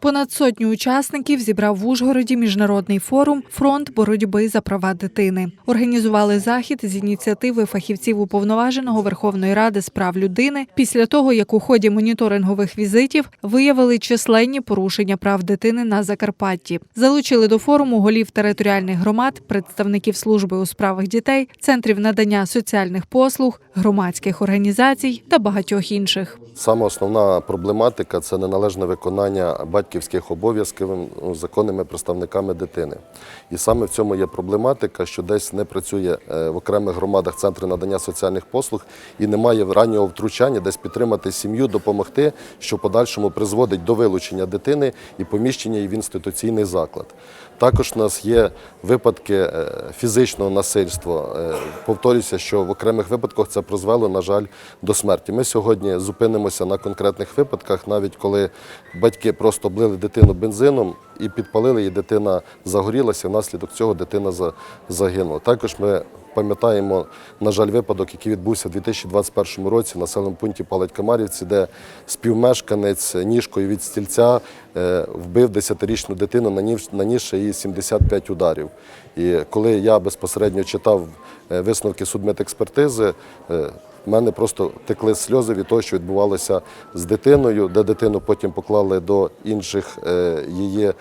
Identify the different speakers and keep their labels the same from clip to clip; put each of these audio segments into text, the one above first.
Speaker 1: Понад сотню учасників зібрав в Ужгороді міжнародний форум Фронт боротьби за права дитини. Організували захід з ініціативи фахівців уповноваженого Верховної Ради з прав людини після того, як у ході моніторингових візитів виявили численні порушення прав дитини на Закарпатті. Залучили до форуму голів територіальних громад, представників служби у справах дітей, центрів надання соціальних послуг, громадських організацій та багатьох інших.
Speaker 2: Саме основна проблематика це неналежне виконання батьківських обов'язків ну, законними представниками дитини. І саме в цьому є проблематика, що десь не працює е, в окремих громадах центри надання соціальних послуг і немає раннього втручання, десь підтримати сім'ю, допомогти, що в подальшому призводить до вилучення дитини і поміщення її в інституційний заклад. Також у нас є випадки е, фізичного насильства. Е, Повторюся, що в окремих випадках це призвело, на жаль, до смерті. Ми сьогодні зупинимося на конкретних випадках, навіть коли батьки просто облили дитину бензином і підпалили, і дитина загорілася. Внаслідок цього дитина загинула. Також ми пам'ятаємо, на жаль, випадок, який відбувся у 2021 році в населеному пункті Палать-Камарівці, де співмешканець ніжкою від стільця е, вбив 10-річну дитину, нанісши їй 75 ударів. І коли я безпосередньо читав е, висновки судмедекспертизи, е, в мене просто текли сльози від того, що відбувалося з дитиною, де дитину потім поклали до інших її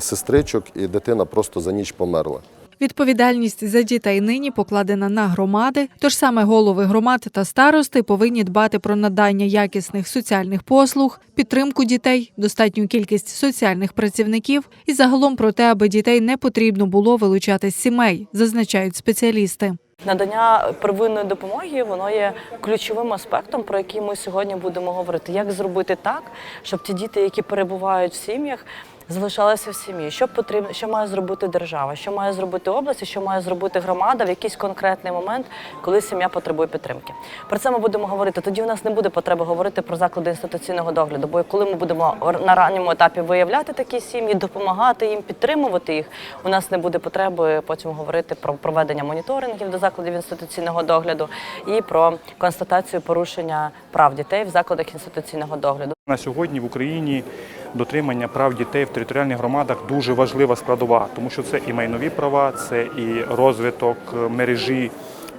Speaker 2: сестричок, і дитина просто за ніч померла.
Speaker 1: Відповідальність за дітей нині покладена на громади, тож саме голови громад та старости повинні дбати про надання якісних соціальних послуг, підтримку дітей, достатню кількість соціальних працівників і загалом про те, аби дітей не потрібно було вилучати з сімей, зазначають спеціалісти.
Speaker 3: Надання первинної допомоги воно є ключовим аспектом, про який ми сьогодні будемо говорити. Як зробити так, щоб ті діти, які перебувають в сім'ях, залишалися в сім'ї? Що потрібно, що має зробити держава, що має зробити область, що має зробити громада в якийсь конкретний момент, коли сім'я потребує підтримки. Про це ми будемо говорити. Тоді у нас не буде потреби говорити про заклади інституційного догляду. Бо коли ми будемо на ранньому етапі виявляти такі сім'ї, допомагати їм, підтримувати їх, у нас не буде потреби потім говорити про проведення моніторингів до закладів інституційного догляду і про констатацію порушення прав дітей в закладах інституційного догляду.
Speaker 4: На сьогодні в Україні дотримання прав дітей в територіальних громадах дуже важлива складова, тому що це і майнові права, це і розвиток мережі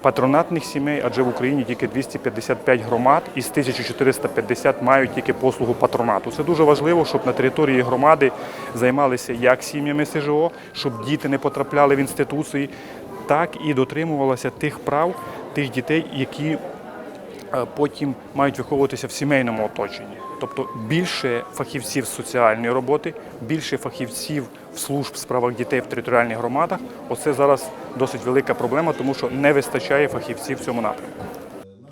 Speaker 4: патронатних сімей, адже в Україні тільки 255 громад із 1450 мають тільки послугу патронату. Це дуже важливо, щоб на території громади займалися як сім'ями СЖО, щоб діти не потрапляли в інституції, так і дотримувалися тих прав тих дітей, які е, потім мають виховуватися в сімейному оточенні. Тобто більше фахівців соціальної роботи, більше фахівців в служб в справах дітей в територіальних громадах. Оце зараз досить велика проблема, тому що не вистачає фахівців в цьому напрямку.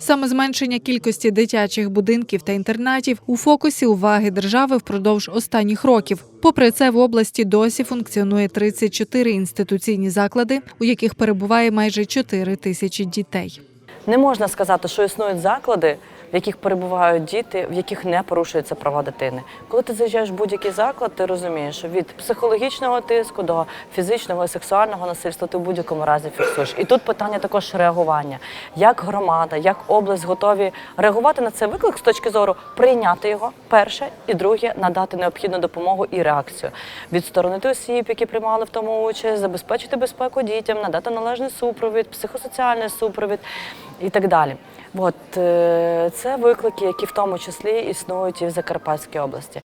Speaker 1: Саме зменшення кількості дитячих будинків та інтернатів у фокусі уваги держави впродовж останніх років. Попри це, в області досі функціонує 34 інституційні заклади, у яких перебуває майже 4 тисячі дітей.
Speaker 3: Не можна сказати, що існують заклади, в яких перебувають діти, в яких не порушуються права дитини. Коли ти заїжджаєш в будь-який заклад, ти розумієш, що від психологічного тиску до фізичного і сексуального насильства ти в будь-якому разі фіксуєш. І тут питання також реагування. Як громада, як область готові реагувати на цей виклик з точки зору прийняти його перше, і друге надати необхідну допомогу і реакцію, відсторонити осіб, які приймали в тому участь, забезпечити безпеку дітям, надати належний супровід, психосоціальний супровід і так далі. От е, це виклики, які в тому числі існують і в Закарпатській області.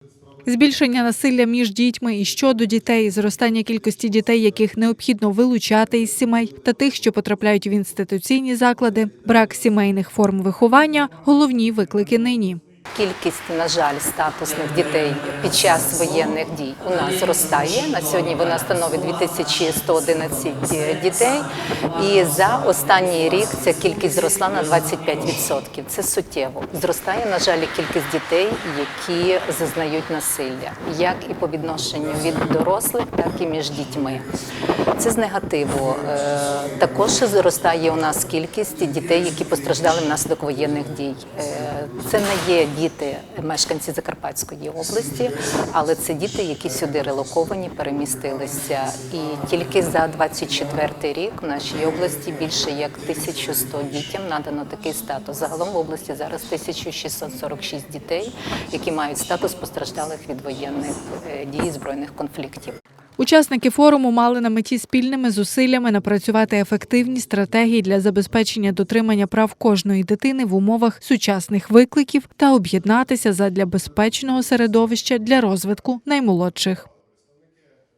Speaker 1: Збільшення насилля між дітьми і щодо дітей, зростання кількості дітей, яких необхідно вилучати із сімей, та тих, що потрапляють в інституційні заклади, брак сімейних форм виховання головні виклики нині.
Speaker 5: Кількість, на жаль, статусних дітей під час воєнних дій у нас зростає. На сьогодні вона становить 2111 дітей. І за останній рік ця кількість зросла на 25%. Це суттєво. Зростає, на жаль, кількість дітей, які зазнають насилля, як і по відношенню від дорослих, так і між дітьми. Це з негативу. Е, Також зростає у нас кількість дітей, які постраждали внаслідок воєнних дій. Е, Це не є діти мешканці Закарпатської області, але це діти, які сюди релоковані, перемістилися. І тільки за 24 рік в нашій області більше як 1100 дітям надано такий статус. Загалом в області зараз 1646 дітей, які мають статус постраждалих від воєнних е, дій збройних конфліктів.
Speaker 1: Учасники форуму мали на меті спільними зусиллями напрацювати ефективні стратегії для забезпечення дотримання прав кожної дитини в умовах сучасних викликів та об'єднатися задля безпечного середовища для розвитку наймолодших.